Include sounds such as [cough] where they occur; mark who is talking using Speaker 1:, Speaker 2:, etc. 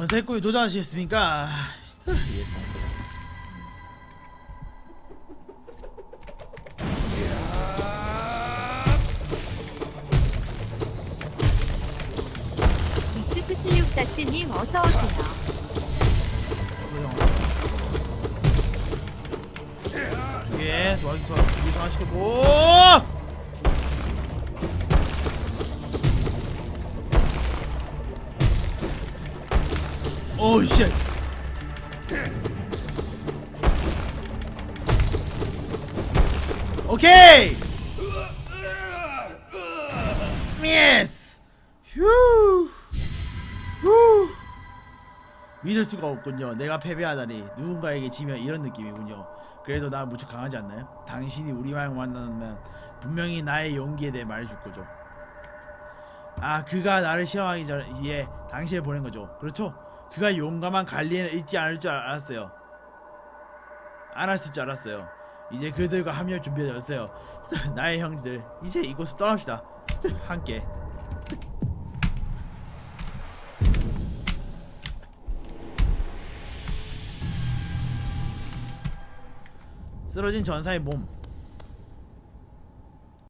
Speaker 1: 전세 꿈이 도전하시겠습니까? 예상.
Speaker 2: 익스프 7647님 어서 오세요.
Speaker 1: 두개 도와주기 도와 두개 도와주시고 오우 쉣 오케이 예스 휴 휴. 믿을 수가 없군요. 내가 패배하다니 누군가에게 지면 이런 느낌이군요. 그래도 나 무척 강하지 않나요? 당신이 우리랑 만나면 분명히 나의 용기에 대해 말해줄 거죠. 아, 그가 나를 시험하기 전에 당신을 보낸 거죠. 그렇죠? 그가 용감한 관리에 있지 않을 줄 알았어요. 알았을 줄 알았어요. 이제 그들과 합류할 준비가 되었어요. [laughs] 나의 형제들, 이제 이곳을 떠납시다. [laughs] 함께. 쓰러진 전사의 몸